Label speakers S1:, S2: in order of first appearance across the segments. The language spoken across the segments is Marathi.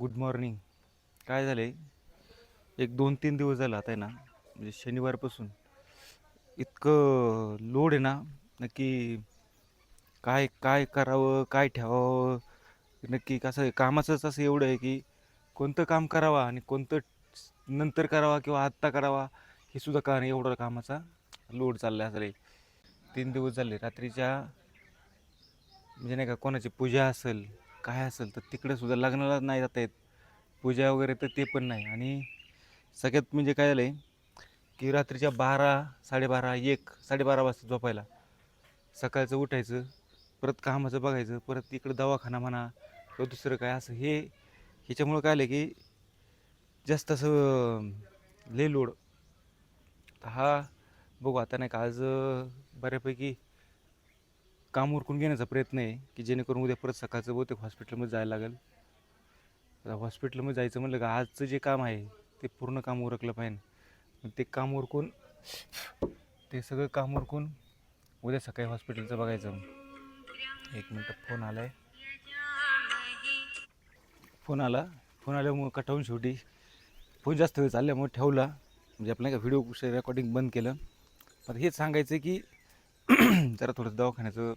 S1: गुड मॉर्निंग काय झालं आहे एक दोन तीन दिवस झालं आता आहे ना म्हणजे शनिवारपासून इतकं लोड आहे ना नक्की काय काय करावं काय ठेवावं नक्की कसं आहे कामाचंच असं एवढं आहे की कोणतं काम करावा आणि कोणतं नंतर करावा किंवा आत्ता करावा हे सुद्धा कारण एवढा कामाचा लोड चालला आहे. असं तीन दिवस झाले रात्रीच्या म्हणजे नाही का कोणाची पूजा असेल काय असेल तर तिकडे सुद्धा लग्नाला नाही जाता येत. पूजा वगैरे तर ते पण नाही. आणि सगळ्यात म्हणजे काय झालं आहे की रात्रीच्या बारा साडेबारा एक साडेबारा वाजता झोपायला. सकाळचं उठायचं परत कामाचं बघायचं परत इकडं दवाखाना म्हणा किंवा दुसरं काय असं हे ह्याच्यामुळं काय आलं की जास्त असं लय लोड हा बघू आता नाही का आज बऱ्यापैकी काम उरकून घेण्याचा प्रयत्न आहे की जेणेकरून उद्या परत सकाळचं बहुतेक हॉस्पिटलमध्ये जायला लागेल. आता हॉस्पिटलमध्ये जायचं म्हणलं का आजचं जे काम आहे ते पूर्ण काम उरकलं पाहिजे. मग ते काम उरकून ते सगळं काम उरकून उद्या सकाळी हॉस्पिटलचं बघायचं. एक मिनटं फोन आला आहे फोन आला. फोन आल्यामुळं कटावून शेवटी फोन जास्त वेळ चालल्यामुळे ठेवला. म्हणजे आपण का व्हिडिओ रेकॉर्डिंग बंद केलं. पण हेच सांगायचं की जरा थोडंसं दवाखान्याचं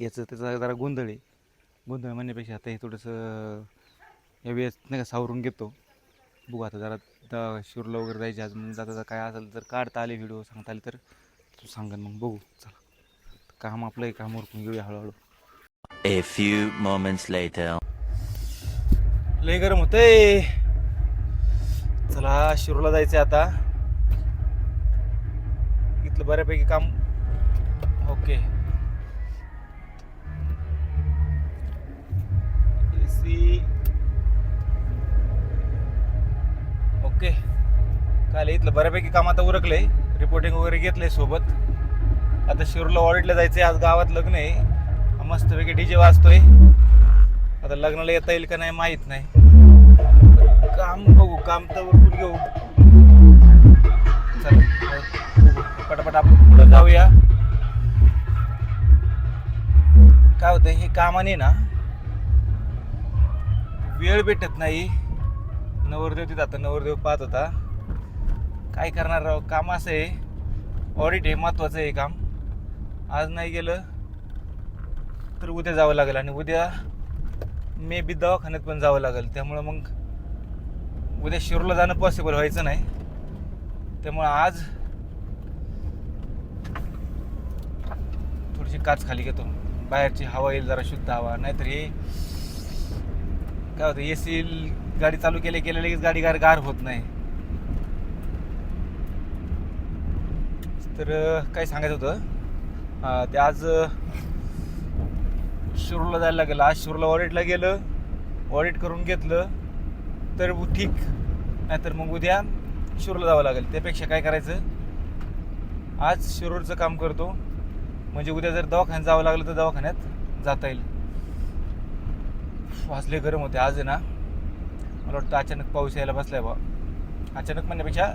S1: याचं त्याचा जरा गोंधळ आहे. गोंधळ म्हणण्यापेक्षा आता हे थोडंसं या वेळेस नाही का सावरून घेतो. बघू आता जरा द शिरूरला वगैरे जायचे आज. मग जाता काय असेल जर काढता आले व्हिडिओ सांगता आले तर तू सांगन मग बघू. चला. काम आपलं आहे काम उरकून घेऊया हळूहळू.
S2: A few moments later.
S1: लय गरम होतंय. चला शिरूरला जायचंय आता. इथलं बऱ्यापैकी काम ओके. AC okay. काय इथलं बऱ्यापैकी काम आता उरकलंय. रिपोर्टिंग वगैरे घेतलंय सोबत. आता शिरूरला ऑडिटला जायचंय. आज गावात लग्न आहे. मस्तपैकी डीजे वाजतोय. आता लग्नाला येता येईल का नाही माहीत नाही. काम बघू. काम तर उरकून घेऊ. चला बघू. पटापट आपण पुढं जाऊया. काय होतं हे कामाने ना वेळ भेटत नाही. नवरदेव तिथं आता नवरदेव पाहत होता. काय करणार राव काम असं आहे. ऑडिट आहे महत्त्वाचं आहे काम. आज नाही गेलं तर उद्या जावं लागेल आणि उद्या मे बी दवाखान्यात पण जावं लागेल. त्यामुळं मग उद्या शिरूरला जाणं पॉसिबल व्हायचं नाही. त्यामुळं आज थोडीशी काच खाली घेतो. बाहेरची हवा येईल जरा शुद्ध हवा. नाहीतर हे काय होतं ए सी गाडी चालू केली केले लगेच गाडी गार गार होत नाही. तर काय सांगायचं होतं? ते आज अं, शिरूरला जायला लागेल. आज शिरूरला ऑडिटला गेलं. ऑडिट करून घेतलं. तर ठीक. नाहीतर मग उद्या शिरूरला जावं लागेल. त्यापेक्षा काय करायचं? आज शिरूरचं काम करतो. म्हणजे उद्या जर दवाखान्यात जावं लागलं तर दवाखान्यात जाता येईल. वाजले गरम होते आज आहे ना. मला वाटतं अचानक पाऊस यायला बसलाय बा अचानक म्हणण्यापेक्षा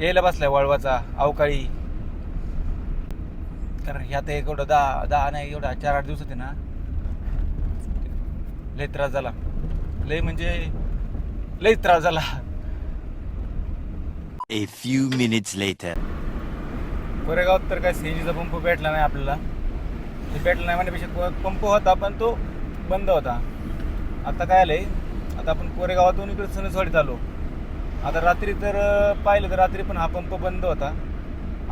S1: यायला बसलाय वळवाचा अवकाळी. कारण ह्यात एक एवढं दहा दहा नाही एवढा चार आठ दिवस होते ना. लय त्रास झाला. लय म्हणजे लय त्रास झाला.
S2: A few minutes later.
S1: कोरेगावात तर काय सीएनजीचा पंप भेटला नाही आपल्याला. ते भेटला नाही म्हणण्यापेक्षा पंप होता पण तो बंद होता. आता काय आलंय? आता आपण कोरेगावातून इकडे सणसवाडीत आलो. आता रात्री तर पाहिलं तर रात्री पण हा पंप बंद होता.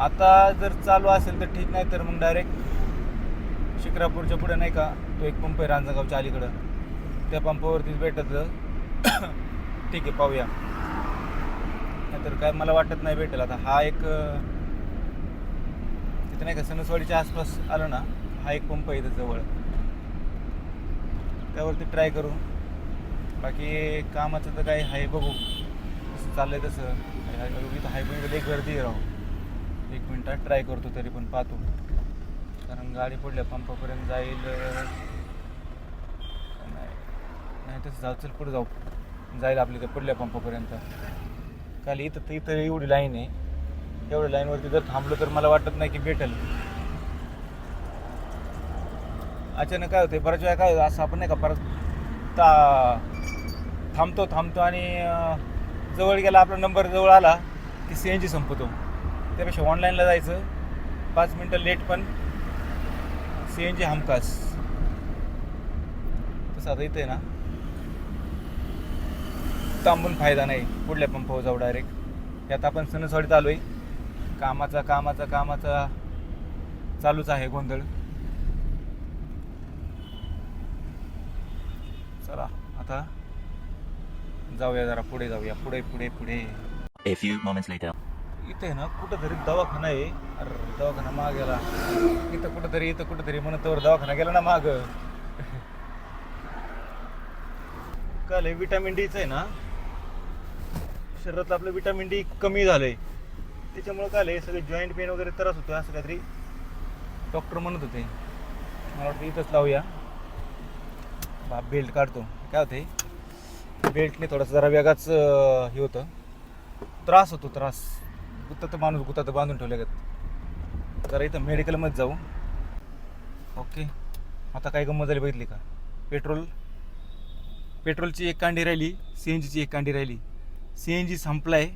S1: आता जर चालू असेल तर ठीक नाही तर मग डायरेक्ट शिक्रापूरच्या पुढे नाही का तो एक पंप आहे रांजणगावच्या अलीकडं. त्या पंपावरतीच भेटत. ठीक आहे पाहूया. नाहीतर काय मला वाटत नाही भेटेल. आता हा एक तिथे नाही का सणसवाडीच्या आसपास आलं ना हा एक पंप आहे इथं जवळ. त्यावरती ट्राय करू. बाकी कामाचं तर काही आहे बघू. तसं चाललंय तसं. हाय- हाय- पण एक गर्दी आहे एक मिनटात ट्राय करतो तरी पण पाहतो. कारण गाडी पुढल्या पंपापर्यंत जाईल नाही. नाही तसं जाऊ चल पुढे जाऊ. जाईल आपली त्या पुढल्या पंपापर्यंत. काल इथं तर इथं एवढी लाईन आहे. एवढ्या लाईनवरती जर थांबलो तर मला वाटत नाही की भेटेल. अचानक काय होते बऱ्याच वेळा काय होतं, असं आपण नाही का परत ता थांबतो थांबतो आणि जवळ गेला आपला नंबर जवळ आला की सी एन जी संपतो. त्यापेक्षा ऑनलाईनला जायचं. पाच मिनटं लेट पण. सी एन जी हमखास. तसं आता इथे ना. थांबून फायदा नाही. पुढल्या पंपावर जाऊ डायरेक्ट यात आपण सणसवाडीत आहे कामाचा कामाचा कामाचा चालूच आहे गोंधळ. चला आता जाऊया जरा पुढे जाऊया पुढे पुढे पुढे.
S2: A few moments later.
S1: इथे आहे ना कुठंतरी दवाखाना आहे. अरे दवाखाना माग गेला इथं कुठंतरी इथं कुठंतरी म्हणत तर दवाखाना गेला ना माग. काल विटॅमिन डीचं आहे ना शरीरातलं आपलं विटॅमिन डी कमी झालंय. त्याच्यामुळे काय आलं सगळे जॉईंट पेन वगैरे त्रास होतो असं काहीतरी डॉक्टर म्हणत होते. मला वाटतं इथंच लावूया. बा बेल्ट काढतो. काय होते बेल्टने थोडंसं जरा वेगाच हे होतं. त्रास होतो त्रास. गुत्तात माणूस गुतात बांधून ठेवले जरा इथं मेडिकलमध्ये जाऊ. ओके आता काय गंमत झाली बघितली का? पेट्रोल पेट्रोलची एक कांडी राहिली सी एन जीची एक कांडी राहिली. सी एन जी संपलाय.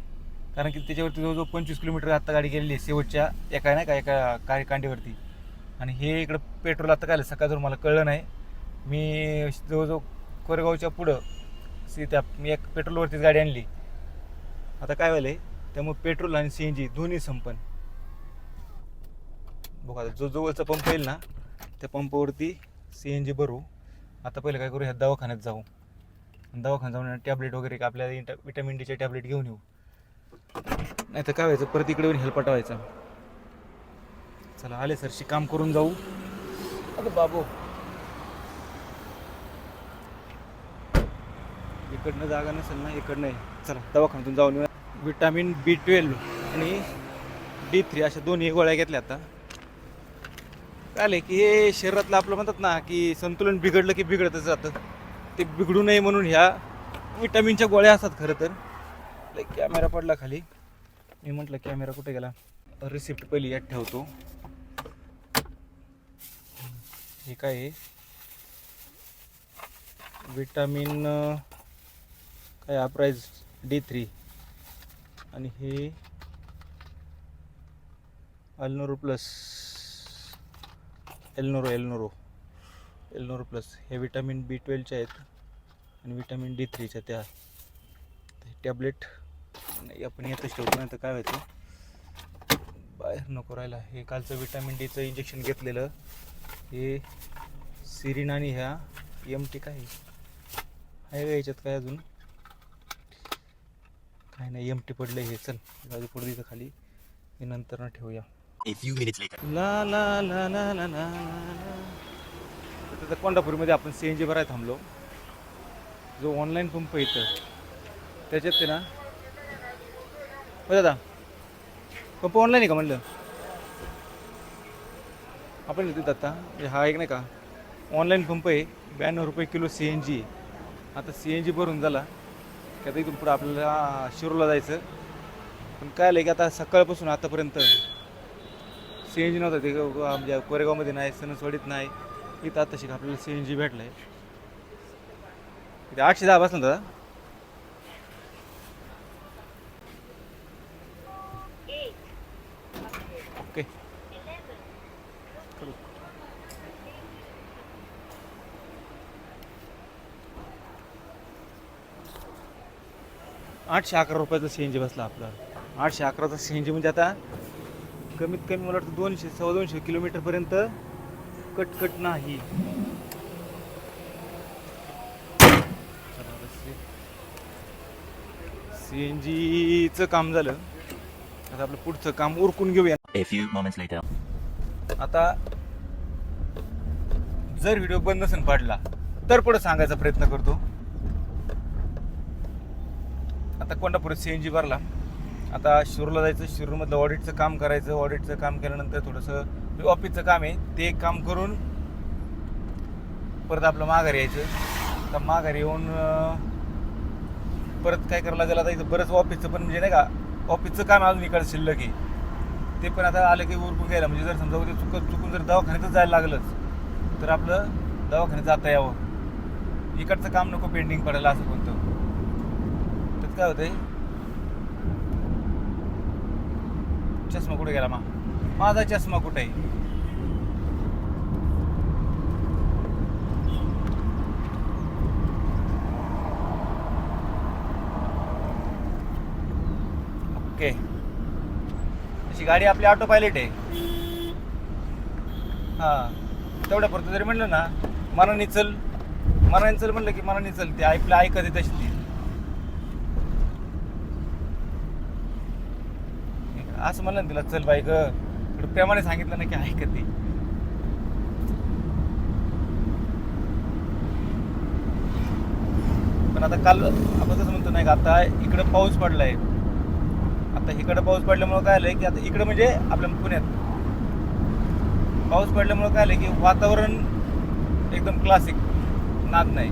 S1: कारण की त्याच्यावरती जवळजवळ पंचवीस किलोमीटर आत्ता गाडी गेलेली आहे शेवटच्या एका नाही का एका काय कांडीवरती आणि हे इकडं पेट्रोल आता काय सकाळ जर मला कळलं नाही. मी जवळजवळ कोरेगावच्या पुढं सी त्या मी एक पेट्रोलवरतीच गाडी आणली. आता काय व्हायलंय त्यामुळे पेट्रोल आणि सी एन जी दोन्ही संपन. बघा आता जो जवळचा पंप येईल ना त्या पंपावरती सी एन जी भरू. आता पहिले काय करू ह्या दवाखान्यात जाऊ. दवाखान्यात जाऊन टॅबलेट वगैरे का आपल्याला इंट विटॅमिन डीच्या टॅबलेट घेऊन येऊ. नाही तर काय व्हायचं? परत इकडे येऊन हेल्प व्हायचा. चला आले सरशी काम करून जाऊ. अगं बाबू. इकडनं जागा नसेल ना इकडनं आहे. चला दवाखान्यातून जाऊन येऊया. बी ट्वेल्व आणि डी थ्री अशा दोन्ही गोळ्या घेतल्या आता. काय की हे शरीरातलं आपलं म्हणतात ना की संतुलन बिघडलं की बिघडतच जातं ते बिघडू नये म्हणून ह्या विटामिनच्या गोळ्या असतात खरं तर. लाईक कॅमेरा पडला खाली. मी म्हटलं कॅमेरा कुठे गेला? रिसिप्ट पहिली यात ठेवतो. हे काय आहे? विटामिन काय हा प्राईज डी थ्री आणि हे अल्नोरो प्लस एलनोरो एलनोरो एलनोरो प्लस हे विटामिन बी ट्वेल्वचे आहेत. आणि विटॅमिन डी थ्रीच्या त्या. टॅबलेट नाही आपण येतच ठेवतो नाही तर काय व्हायचं बाहेर नको राहिला. हे कालचं विटॅमिन डीचं इंजेक्शन घेतलेलं हे सिरिन आणि ह्या एम टी काय आहे? का याच्यात काय अजून? काय नाही एम टी पडलं हे. चल जाऊ पुढे तिथं खाली. हे नंतर ना ठेवूया. ला ला ला ला ला ला आता कोंडापूरमध्ये आपण सी एन जी भरायला थांबलो. जो ऑनलाईन पंप इथं त्याच्यात ते ना दादा पंप ऑनलाईन आहे का म्हणलं? आपण तिथं आता. म्हणजे हा एक नाही का ऑनलाईन पंप आहे ब्याण्णव रुपये किलो सी एन जी आहे. आता सी एन जी भरून झाला की आता इथून पुढं आपल्याला शिरोला जायचं. पण काय आलं की आता सकाळपासून आतापर्यंत सी एन जी नव्हतं. ते ग- आमच्या म्हणजे कोरेगावमध्ये नाही सणसवाडीत नाही. इथं आता शिक आपल्याला सी एन जी भेटलं आहे इथे आठशे दहा बसला दादा ओके आठशे अकरा रुपयाचा सी एन जी बसला आपला. आठशे अकराचा सी एन जी म्हणजे आता कमीत कमी मला वाटतं दोनशे सव्वा दोनशे किलोमीटरपर्यंत कटकट नाही. सी एन जीचं काम झालं. आता आपलं पुढचं काम उरकून घेऊया.
S2: A few moments later.
S1: आता जर व्हिडिओ बंद नसेल पडला तर पुढे सांगायचा प्रयत्न करतो. आता कोंडापुरात सी एन जी भरला. आता शिरूरला जायचं शिरूरमधलं ऑडिटचं काम करायचं. ऑडिटचं काम केल्यानंतर थोडंसं ऑफिसचं काम आहे ते काम करून परत आपलं माघारी यायचं. आता माघारी येऊन परत काय करायला लागेल आता इथं बरंच ऑफिसचं पण म्हणजे नाही का ऑफिसचं काम अजून इकडं शिल्लक आहे. ते पण आता आलं की उरकून घ्यायला. म्हणजे जर समजा उद्या चुकत चुकून जर दवाखान्यातच जायला लागलंच तर आपलं दवाखान्यात जाता यावं. इकडचं काम नको पेंडिंग पडायला असं कोणतं. त्यात काय होतंय? चष्मा कुठे गेला मा? माझा चष्मा कुठे? आहे ओके. अशी गाडी आपली ऑटो पायलट आहे. हा. तेवढ्या पुरतं जरी म्हणलं ना मनाने चल. मनाने चल म्हणलं की मनाने चल ते ऐकलं ऐकत आहे तशी ती. असं म्हणलं ना तिला चल बाई ग. प्रेमाने सांगितलं ना की ऐकत ती पण आता काल आपण कसं म्हणतो नाही का आता इकडं पाऊस पडलाय. आता इकडं पाऊस पडल्यामुळं काय आलं की आता इकडं म्हणजे आपल्या पुण्यात. पाऊस पडल्यामुळं काय आलं की वातावरण एकदम क्लासिक नाद नाही.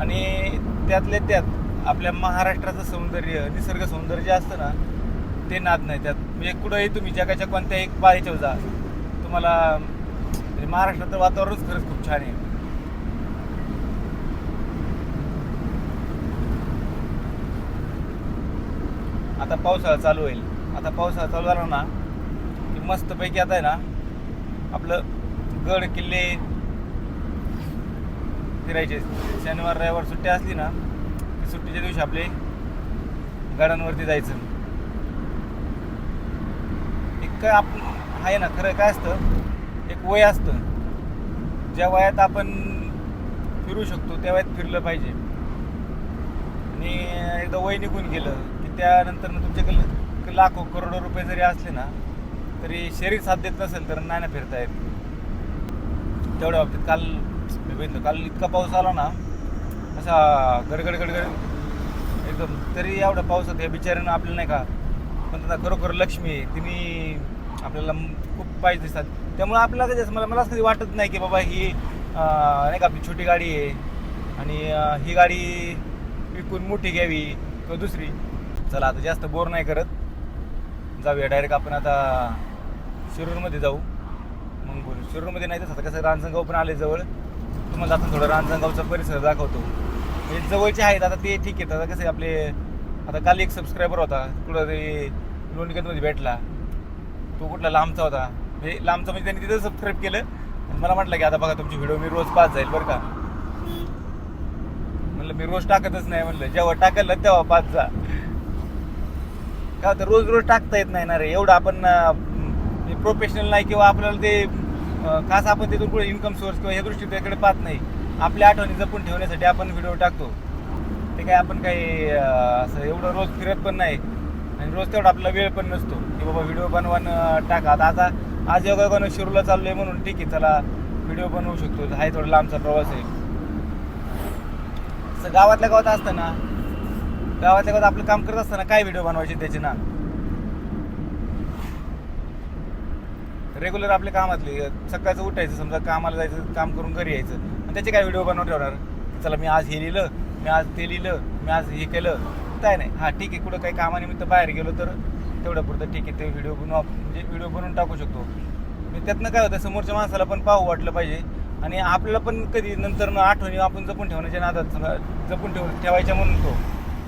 S1: आणि त्यातले त्यात आपल्या महाराष्ट्राचं सौंदर्य निसर्ग सौंदर्य जे असतं ना ते नाद नाही. त्यात म्हणजे कुठंही तुम्ही जगाच्या कोणत्याही एक बाहेरच्या जा तुम्हाला म्हणजे महाराष्ट्राचं वातावरणच खरंच खूप छान आहे. आता पावसाळा चालू होईल. आता पावसाळा चालू झाला ना की मस्तपैकी आता आहे ना आपलं गड किल्ले फिरायचे. शनिवार रविवार सुट्टी असली ना की सुट्टीच्या दिवशी आपले गडांवरती जायचं. एक काय आपण आहे ना खरं काय असतं एक वय असतं. ज्या वयात आपण फिरू शकतो त्या वयात फिरलं पाहिजे. आणि एकदा वय निघून गेलं त्यानंतर तुमच्याकडे लाखो करोडो रुपये जरी असले ना तरी शरीर साथ देत नसेल तर नाही ना फिरता येत तेवढ्या बाबतीत काल मी बघितलं काल इतका पाऊस आला ना असा गडगड गडगड एकदम तरी एवढ्या पावसात या बिचाऱ्यानं आपल्याला नाही का पण त्यांना खरोखर लक्ष्मी आहे. तिने आपल्याला खूप पाहिजे दिसतात. त्यामुळे आपल्याला कधी असं मला मला असं कधी वाटत नाही की बाबा ही नाही का आपली छोटी गाडी आहे. आणि ही गाडी विकून मोठी घ्यावी किंवा दुसरी. चला आता जास्त बोर नाही करत. जाऊया डायरेक्ट आपण आता शिरूरमध्ये जाऊ. मग बोलू. शिरूरमध्ये नाही तर आता कसं रांजणगाव पण आले जवळ. तुम्हाला आता थोडं रांजणगावचा परिसर दाखवतो. म्हणजे जवळचे आहेत आता ते ठीक आहे आता कसं आहे आपले आता काल एक सबस्क्रायबर होता कुठं तरी लोणगतमध्ये भेटला. तो कुठला लांबचा होता. म्हणजे लांबचा म्हणजे त्यांनी तिथं सबस्क्राईब केलं. मला म्हटलं की आता बघा तुमची व्हिडिओ मी रोज पाच जाईल बरं का. म्हणलं मी रोज टाकतच नाही. म्हणलं जेव्हा टाकलं तेव्हा पाच जा. काय होतं रोज रोज टाकता येत नाही ना रे. एवढं आपण प्रोफेशनल नाही किंवा आपल्याला ते खास आपण ते कुठे इन्कम सोर्स किंवा ह्या दृष्टीकडे पाहत नाही. आपल्या आठवणी जपून ठेवण्यासाठी आपण व्हिडिओ टाकतो. ते काय आपण काही असं एवढं रोज फिरत पण नाही. आणि रोज तेवढा आपला वेळ पण नसतो. की बाबा व्हिडिओ बनवून टाका. आता आता आज योगा चाललो आहे म्हणून ठीक आहे चला व्हिडिओ बनवू शकतो. आहे थोडा लांबचा प्रवास आहे. असं गावातल्या गावात असतं ना गावातल्या गावात आपलं काम करत असताना काय व्हिडिओ बनवायचे त्याचे ना? रेग्युलर आपल्या कामातले सकाळचं उठायचं समजा कामाला जायचं काम करून घरी यायचं. आणि त्याचे काय व्हिडिओ बनवून ठेवणार? चला मी आज हे लिहिलं मी आज ते लिहिलं मी आज हे केलं. काय नाही. हां ठीक आहे. कुठं काही कामानिमित्त बाहेर गेलो तर तेवढं पुरतं ठीक आहे. ते व्हिडिओ बनव म्हणजे व्हिडिओ बनवून टाकू शकतो. म्हणजे त्यातनं काय होतं समोरच्या माणसाला पण पाहू वाटलं पाहिजे. आणि आपल्याला पण कधी नंतर आठवणी आपण जपून ठेवण्याच्या नादात समजा जपून ठेव ठेवायच्या म्हणून तो.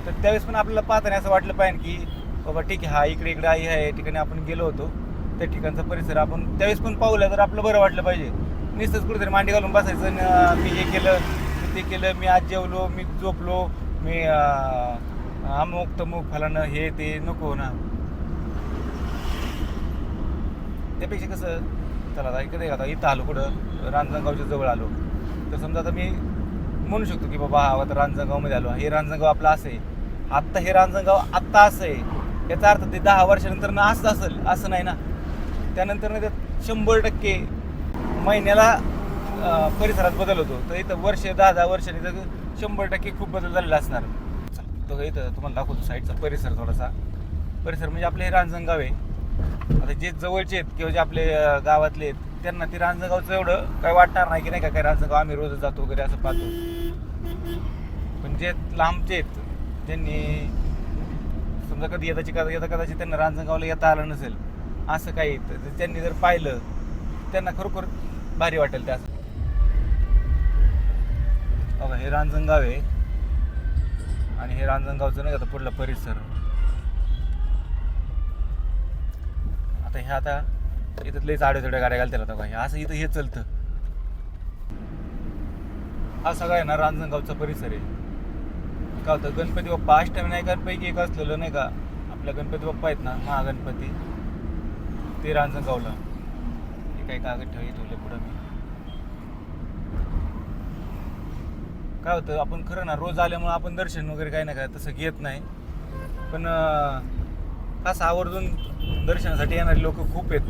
S1: तर त्यावेळेस पण आपल्याला पाहताना असं वाटलं पाहिजे की बाबा ठीक आहे हा इकडे इकडे आहे या ठिकाणी आपण गेलो होतो त्या ठिकाणचा परिसर. आपण त्यावेळेस पण पाहूला तर आपलं बरं वाटलं पाहिजे. नुसतंच कुठेतरी मांडी घालून बसायचं मी हे केलं मी ते केलं मी आज जेवलो मी झोपलो मी अमुक तमुक फलानं हे ते नको ना. त्यापेक्षा कसं चला आता इकडे आता इथं आलो कुठं रांजणगावच्या जवळ आलो. तर समजा आता मी म्हणू शकतो की बाबा हा आता रांजणगावमध्ये आलो. हे रांजणगाव आपलं असं आहे. आत्ता हे रांजणगाव आत्ता असं आहे. याचा अर्थ ते दहा वर्षानंतर ना असं असेल असं नाही ना. त्यानंतर ना त्यात शंभर टक्के महिन्याला परिसरात बदल होतो. तर इथं वर्ष दहा दहा वर्षाने तर शंभर टक्के खूप बदल झालेला असणार. तो इथं तुम्हाला दाखवतो साईडचा परिसर थोडासा. परिसर म्हणजे आपलं हे रांजणगाव आहे. आता जे जवळचे आहेत किंवा जे आपले गावातले आहेत त्यांना ते रांजणगावचं एवढं काय वाटणार नाही की नाही का काय रांजणगाव आम्ही रोज जातो वगैरे असं पाहतो. पण जे लांबचे आहेत त्यांनी समजा कधी येताची कदा येता कदाचित त्यांना रांजणगावला येता आलं नसेल असं काही तर त्यांनी जर पाहिलं त्यांना खरोखर भारी वाटेल त्या बघा हे रांजणगाव आहे. आणि हे रांजणगावचं नाही आता पुढला परिसर. आता हे आता इथं लईच आडे चढ्या गाड्या घालतात आता काय असं इथं हे चलतं. हा सगळा आहे ना रांजणगावचा परिसर आहे. काय होतं? गणपती बाप्पा अष्टविनायकांपैकी एक असलेलं नाही का? आपल्या गणपती बाप्पा आहेत ना महागणपती. ते रांजणगावला. हे काही कागद ठेवले ठेवले पुढं मी. काय होतं आपण खरं ना रोज आल्यामुळे आपण दर्शन वगैरे काही ना काय तसं घेत नाही. पण खास आवर्जून दर्शनासाठी येणारे लोक खूप आहेत.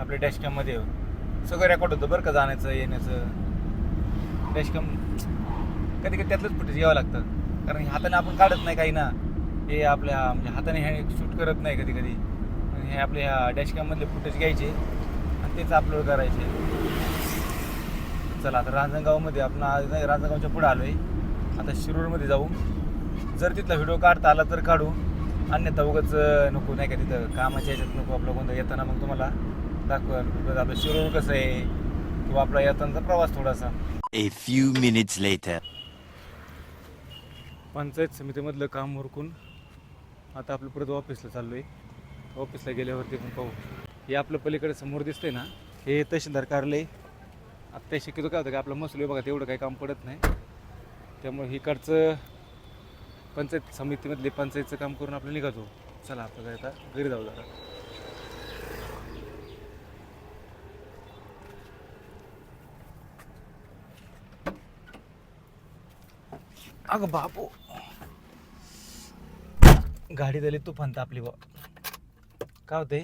S1: आपल्या डॅशकॅममध्ये सगळं रेकॉर्ड होतं बरं का जाण्याचं येण्याचं. डॅशकॅम कधी कधी त्यातलंच फुटेज घ्यावं लागतं. कारण हे हाताने आपण काढत नाही काही ना. हे आपल्या म्हणजे हाताने हे शूट करत नाही कधी कधी. हे आपल्या डॅशकॅममधले फुटेज घ्यायचे आणि तेच अपलोड करायचे. चला आता रांजणगावमध्ये आपण आज नाही रांजणगावच्या पुढे आलो आहे आता शिरूरमध्ये जाऊ. जर तिथला व्हिडिओ काढता आला तर काढू. अन्यथा उगाच नको नाही का तिथं कामाच्या याच्यात नको आपलं कोणतं येताना मग तुम्हाला. दाखवाल. आपलं शिरूर कसं आहे? किंवा आपला येतानाचा प्रवास थोडासा.
S2: A few minutes later.
S1: Panchayat समितीमधलं काम उरकून आता आपलं परत ऑफिसला चाललो आहे ऑफिसला गेल्यावरती पण पाहू. हे आपलं पलीकडे समोर दिसतंय ना हे तहसीलदार कार्यालय. आत्ता शक्यतो काय होतं की आपलं महसूल विभागात एवढं काही काम पडत नाही. त्यामुळे इकडचं पंचायत समितीमधले पंचायतचं काम करून आपलं निघातो चला आपलं काय आता घरी जाऊ जरा. अगं बापू गाडी झाली तुफान तापली बा काय होते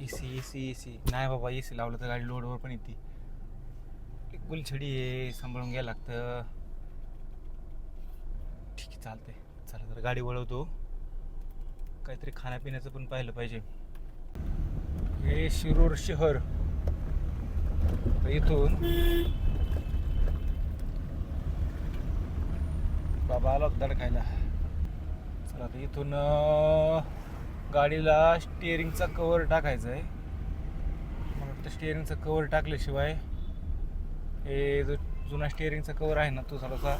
S1: एसी एसी एसी. नाही बाबा एसी लावलं तर गाडी लोडवर पण येते. एक गुलछडी आहे सांभाळून घ्यायला लागतं. ठीक आहे चालते चला जरा गाडी वळवतो. काहीतरी खाण्यापिण्याचं पण पाहिलं पाहिजे. हे शिरूर शहर. तर इथून बाबा आला होता खायला चला आता इथून गाडीला स्टिअरिंगचा कवर टाकायचा आहे मला वाटतं स्टेअरिंगचा कवर टाकल्याशिवाय हे जो जुना स्टिअरिंगचा कवर आहे ना तो थोडासा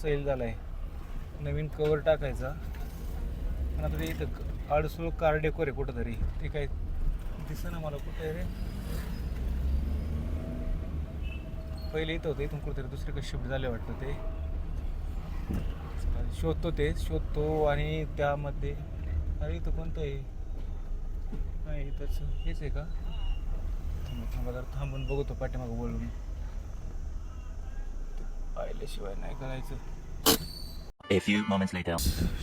S1: सैल झाला आहे नवीन कवर टाकायचा. पण आता ते इथं अडसूळ कार डेकोर आहे कुठंतरी. ते काय दिसं ना मला कुठं रे? पहिले इथं होतं इथून कुठेतरी दुसरीकडे शिफ्ट झाले वाटतं ते. शोधतो ते शोधतो आणि त्यामध्ये अरे इथं कोणतं आहे? नाही इथंच. हेच आहे का? थांबा थांबा जरा थांबून बघतो पाठीमागं बोलून. पाहिल्याशिवाय नाही करायचं.
S2: A few moments later.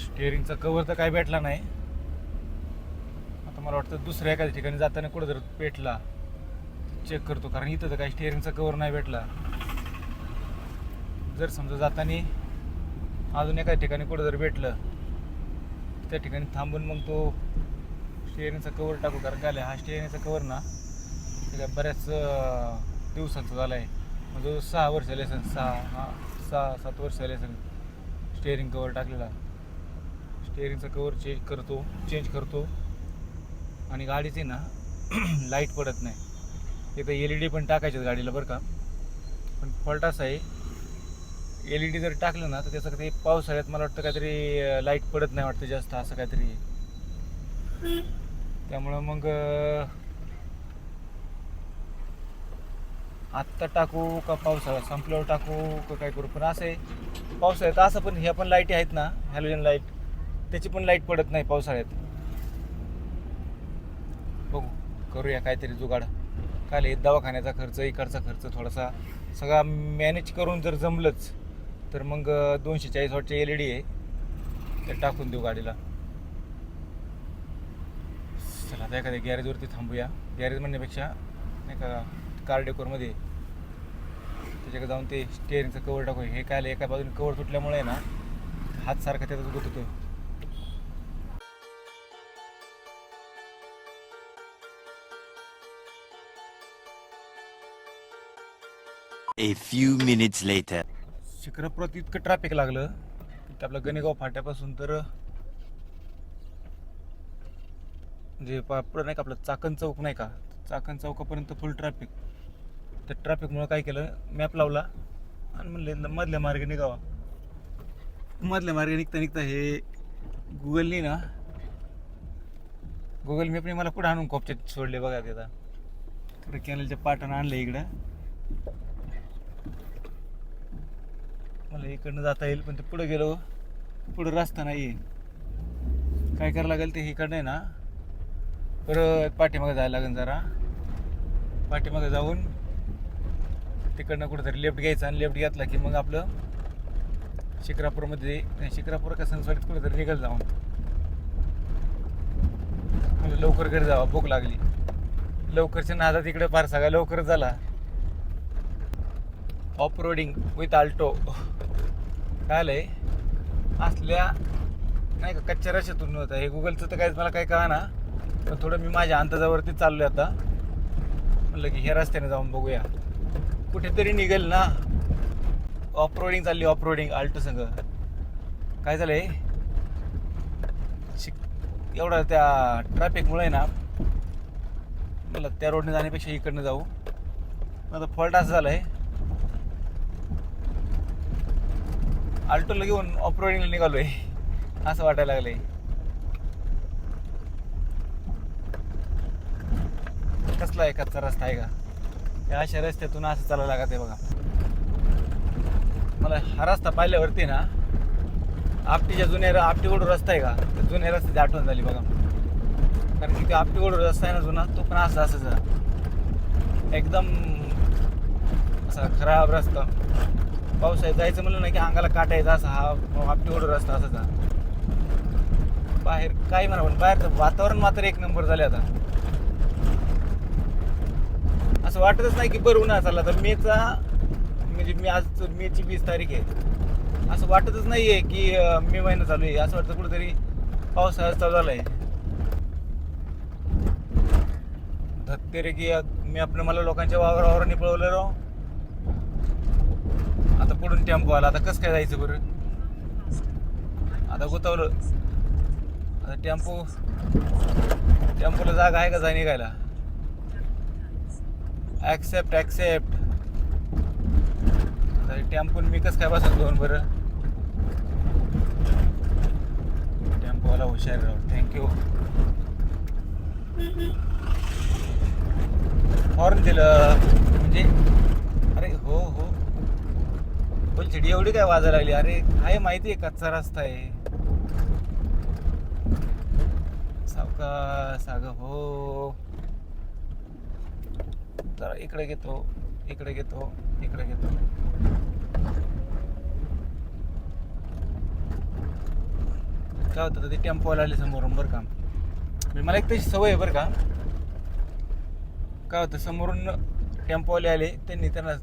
S1: स्टेअरिंगचा कवर तर काय भेटला नाही. आता मला वाटतं दुसऱ्या एखाद्या ठिकाणी जाताना कुठं जर पेटला चेक करतो कारण इथं तर काही स्टेअरिंगचा कवर नाही भेटला. जर समजा जाताना अजून एका ठिकाणी कुठं जर भेटलं. त्या ठिकाणी थांबून मग तो स्टेअरिंगचा कवर टाकू कारण काय हा स्टेअरिंगचा कवर ना त्याच्या बऱ्याच दिवसांचा झाला आहे म्हणजे सहा वर्ष लेसन सहा हा सहा सात वर्ष लेसन स्टेअरिंग कवर टाकलेला. स्टेअरिंगचा कवर चेंज करतो चेंज करतो. आणि गाडीचे ना लाइट पडत नाही. इथं एल ई डी पण टाकायचे गाडीला बरं का. पण फॉल्ट असा आहे एल ई डी जर टाकलं ना तर त्याचं ते पावसाळ्यात मला वाटतं काहीतरी लाइट पडत नाही वाटतं जास्त असं काहीतरी. त्यामुळं मग आत्ता टाकू का पावसाळा? संपल्यावर टाकू का काय करू? पण असं आहे पावसाळ्यात असं पण ह्या पण लाईटी आहेत ना हॅलोजन लाइट त्याची पण लाइट पडत नाही पावसाळ्यात. बघू करूया काहीतरी जुगाड. काय लय, दवाखान्याचा खर्च इकडचा खर्च थोडासा सगळा मॅनेज करून जर जमलंच तर मग दोनशे चाळीस वॉटचे एल ई डी आहे. ते टाकून देऊ गाडीला. चला आता एखाद्या गॅरेजवरती थांबूया. गॅरेज म्हणण्यापेक्षा नाही का कार डेकोरमध्ये त्याच्याकडे जाऊन ते स्टेअरिंगचं कवर टाकू हे काय एका बाजूने कवर तुटल्यामुळे आहे ना हात सारखा त्याचा गुत होतो
S2: A few minutes later.
S1: शिखरापुरात इतकं ट्रॅफिक लागलं. की आपलं गणेगाव फाट्यापासून तर जे पा- पुढं नाही का आपलं चाकण चौक नाही का? चाकण चौकापर्यंत फुल ट्रॅफिक तर ट्रॅफिकमुळं काय केलं? मॅप लावला आणि म्हणले मधल्या मार्गे निघावा. मधल्या मार्गे निघता निघता हे गुगलनी ना गुगल मॅपने मला कुठं आणून कोपच्यात सोडले बघा तिथं तिकडे कॅनलच्या पाटानं आणलं इकडं. मला इकडनं जाता येईल पण ते पुढं गेलो पुढं रस्ता नाही आहे काय करायला लागेल ते इकडनं आहे ना? परत पाठीमागं जायला लागेल जरा. पाठीमागं जाऊन तिकडनं कुठंतरी लेफ्ट घ्यायचा आणि लेफ्ट घेतला की मग आपलं शिक्रापूरमध्ये शिक्रापूर का सनसवाडीत कुठंतरी निघाल जाऊन. मला लवकर घरी जावा भूक लागली. लवकरच्या नादात इकडे फारसा सगळा लवकरच झाला. ऑफ रोडिंग विथ आल्टो काय आलंय असल्या नाही का कच्च्या रशातून नव्हतं हे गुगलचं तर काहीच मला काही कळा ना पण थोडं मी माझ्या अंदाजावरती चाललो आहे आता. म्हणलं की ह्या रस्त्याने जाऊन बघूया. कुठेतरी निघेल ना. ऑफ रोडिंग चालली ऑफ रोडिंग आल्टो संघ. काय झालंय? शिक एवढा त्या ट्रॅफिकमुळे ना मला त्या रोडने जाण्यापेक्षा इकडनं जाऊ. आता फॉल्ट असं झालं आहे आल्टोला घेऊन ऑफ रोडिंगला निघालोय. असं वाटायला लागलंय. कसला आहे कच्चा रस्ता आहे का? या अशा रस्त्यातून असं चालायला लागत आहे बघा. मला हा रस्ता पाहिल्यावरती ना आपटीच्या जुन्या आपटीकडून रस्ता आहे का? त्या जुन्या रस्त्याची आठवण झाली बघा. कारण की ते आपटीकडून रस्ता आहे ना जुना तो पण असा असंच एकदम असा खराब रस्ता. पावसाळ्यात जायचं म्हणलं ना की अंगाला काटायचा असा हा आपटीकडून रस्ता असाच बाहेर काय म्हणा पण बाहेरचं वातावरण मात्र एक नंबर झाले आता. असं वाटतच नाही की बरं उन्हाळा चालला तर मेचा म्हणजे मी आज मेची वीस तारीख आहे. असं वाटतच नाही आहे की मे महिना चालू आहे. असं वाटतं कुठेतरी पावसाळा चालू झाला आहे धत्ते रे की मी आपलं मला लोकांच्या वावरावर निपळवलं पळवलं राव. आता पुढून टेम्पो आला. आता कसं काय जायचं बरं? आता गुतवलं. आता टेम्पो टेम्पोला जागा आहे का जाय निघायला? ॲक्सेप्ट ॲक्सेप्ट तर टेम्पोन मी कसं काय बसत दोन बरं? टेम्पोवाला हुशार राहू. थँक्यू हॉर्न दिलं. म्हणजे अरे हो हो. बोल चिडी एवढी काय वाजायला लागली? अरे काय माहिती आहे कच्चा रस्ता आहे. सावका साग हो. जरा इकडे घेतो इकडे घेतो इकडे घेतो. काय होतं ते टेम्पोवाला आले समोरून बरं का. म्हणजे मला एक तशी सवय आहे बरं का. काय होतं समोरून टेम्पोवाले आले त्यांनी त्यांना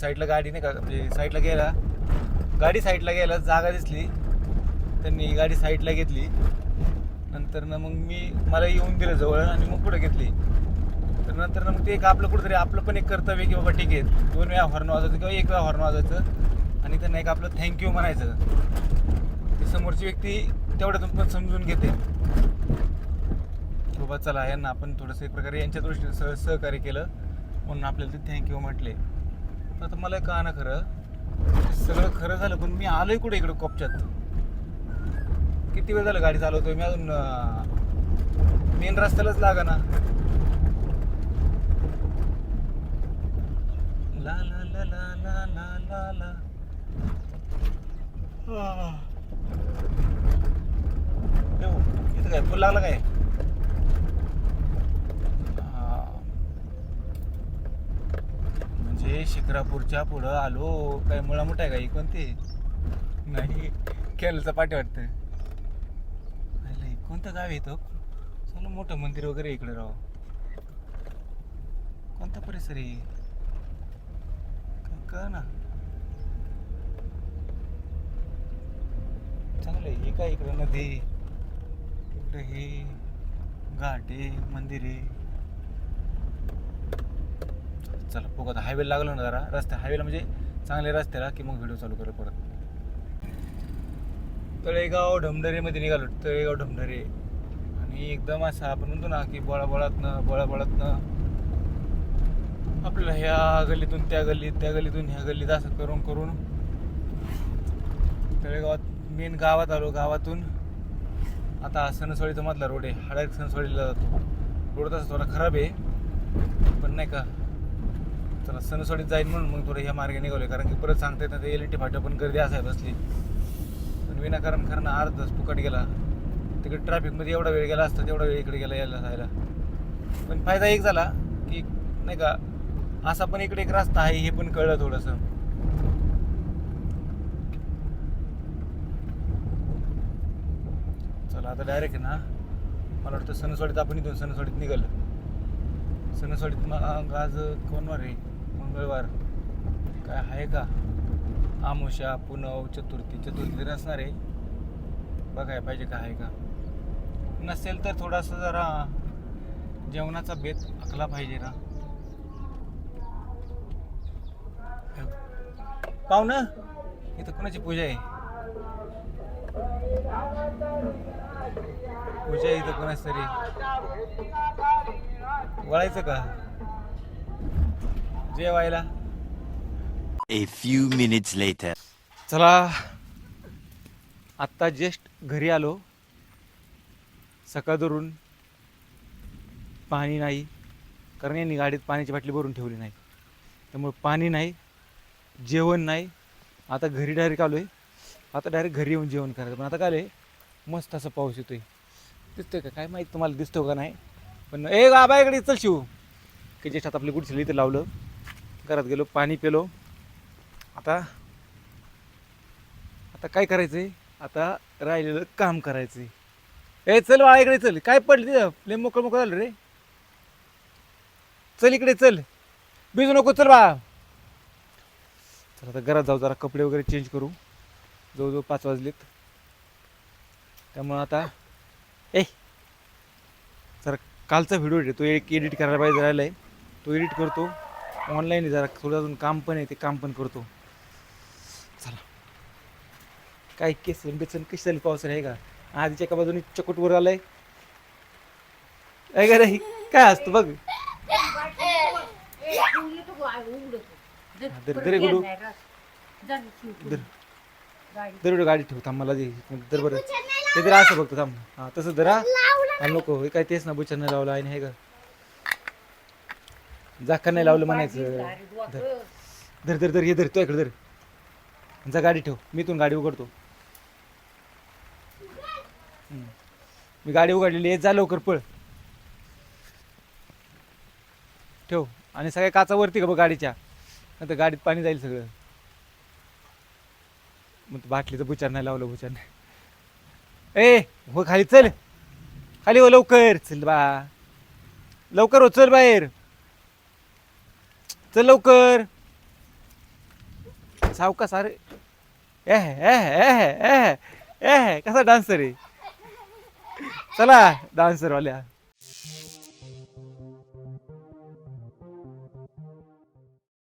S1: साईडला गाडी नाही का म्हणजे साईडला गेला गाडी साईडला गेला जागा दिसली त्यांनी गाडी साईडला घेतली. नंतर ना मग मी मला येऊन दिलं जवळ आणि मग पुढे घेतली. तर नंतर ना मग ते एक आपलं कुठंतरी आपलं पण एक कर्तव्य की बाबा ठीक आहे दोन वेळा हॉर्न वाजायचं किंवा एक वेळा हॉर्न वाजायचं आणि त्यांना एक आपलं थँक्यू म्हणायचं. ती समोरची व्यक्ती तेवढ्यातून पण समजून घेते. बाबा चला यांना आपण थोडंसं एक प्रकारे यांच्या दृष्टीने सह सहकार्य केलं म्हणून आपल्याला ते थँक्यू म्हटले. तर आता मला का ना खरं. सगळं खरं झालं पण मी आलोय कुठे इकडं कोपच्यात? किती वेळ झालं गाडी चालवतोय? मी अजून मेन रस्त्यालाच लागा ना ला ला ला ला ला ला ला. ला येऊ, इथं काय फुल लागला काय हा. म्हणजे शिक्रापूरच्या पुढं आलो. काय मुळा मोठा आहे का ही कोणती? नाही केलचा पाठी वाटतं अरे, कोणतं गाव आहे तो? मोठं मंदिर वगैरे इकडे राव कोणता परिसर आहे? का कळ ना चांगलं आहे हे काय इकडं नदी? इकडं हे घाट आहे मंदिर आहे. चला बघू आता हायवे लागलो ना जरा. रस्ता हायवेला म्हणजे चांगल्या रस्त्याला की मग व्हिडिओ चालू करू परत. तळेगाव ढमढरेमध्ये निघालो तळेगाव ढमढरे. आणि एकदम असं आपण म्हणतो ना की बळाबळातनं बळाबळातनं आपल्याला ह्या गल्लीतून त्या गल्लीत त्या गल्लीतून ह्या गल्लीत असं करून करून तळेगावात मेन गावात आलो. गावातून आता हा सणसवाडीचा मधला रोड आहे. हा डायरेक्ट सणसवाडीला जातो. रोड तसा थोडा खराब आहे. पण नाही का चला सणसोडीत जाईल म्हणून मग थोडं ह्या मार्गे निघालोय. कारण की परत सांगता येत नाही एल टी फाट्या पण गर्दी असायला बसली. पण विनाकारण खरं ना अर्धा तास फुकट गेला. तिकडे ट्रॅफिकमध्ये एवढा वेळ गेला असता तेवढा वेळ इकडे गेला यायला जायला. पण फायदा एक झाला की नाही का असा पण इकडे एक रस्ता आहे हे पण कळलं थोडंसं. चला आता डायरेक्ट आहे ना मला वाटतं सणसवाडीत आपण इथून सणसवाडीत निघाल. सणसवाडीत मग आज कोणवार आहे मंगळवार. काय आहे का? आमुषा पुनव चतुर्थी चतुर्थी तर असणार आहे. बघाय पाहिजे का आहे का. नसेल तर थोडासा जरा जेवणाचा बेत आखला पाहिजे ना. पाहुणं इथं कुणाची पूजा आहे? पूजा आहे इथं कुणाच तरी. वळायचं का? जेवायला.
S2: A few minutes later.
S1: चला. आत्ता जस्ट घरी आलो. सकाळ धरून पाणी नाही. कारण यांनी गाडीत पाण्याची बाटली भरून ठेवली नाही. त्यामुळे पाणी नाही जेवण नाही. आता घरी डायरेक्ट आलो आहे आता डायरेक्ट घरी येऊन जेवण करायचं. पण आता काय मस्त असा पाऊस येतोय. दिसतोय का? काय माहीत तुम्हाला दिसतो का नाही? पण ए बाबाकडे चल शिव. की जस्ट आता आपली गुडसली इथं लावलं. घरात गेलो पाणी पेलो. आता आता काय करायचंय? आता राहिलेलं काम करायचंय. ए चल बा इकडे चल. काय पडली लय मोकळं मोकळं झालं रे. चल इकडे चल. भिजू नको चल बा. चल आता घरात जाऊ जरा कपडे वगैरे चेंज करू. जवळजवळ पाच वाजलेत. त्यामुळं आता ए जरा कालचा व्हिडिओ रे तो एक एडिट करायला पाहिजे राहिला आहे तो एडिट करतो. ऑनलाईन आहे जरा थोडं अजून काम पण आहे ते काम पण करतो. चला. काय केसन बेसन कशी झाली पाऊस आहे का? आधीच्या एका बाजूने चकोट वर आलाय. काय रे काय असतं बघ. दर- दर गुडू. दर गाडी ठेव थांब मला दे. दर बरं. ते जरा असं बघतो थांब. हा तसं जरा नको हे काय तेच ना बुचन नाही लावलं आहे हे का? जाखा नाही लावलं म्हणायचं. धर धर धर धर हे धर तो इकडे धर. जा गाडी ठेव. मी इथून गाडी उघडतो. मी गाडी उघडलेली आहे. जा लवकर पळ. ठेव. आणि सगळ्या काचा वरती का बघ गाडीच्या? नंतर गाडीत पाणी जाईल सगळं. मग बाटलीचं बुचार नाही लावलं बुचार नाही. ए हो खाली चल. खाली हो लवकर. चल बा. लवकर हो चल बाहेर. चल लवकर. सावकाश अरे. एह एह एह एह एह कसा डान्सर आहे? चला डान्सर वाल्या.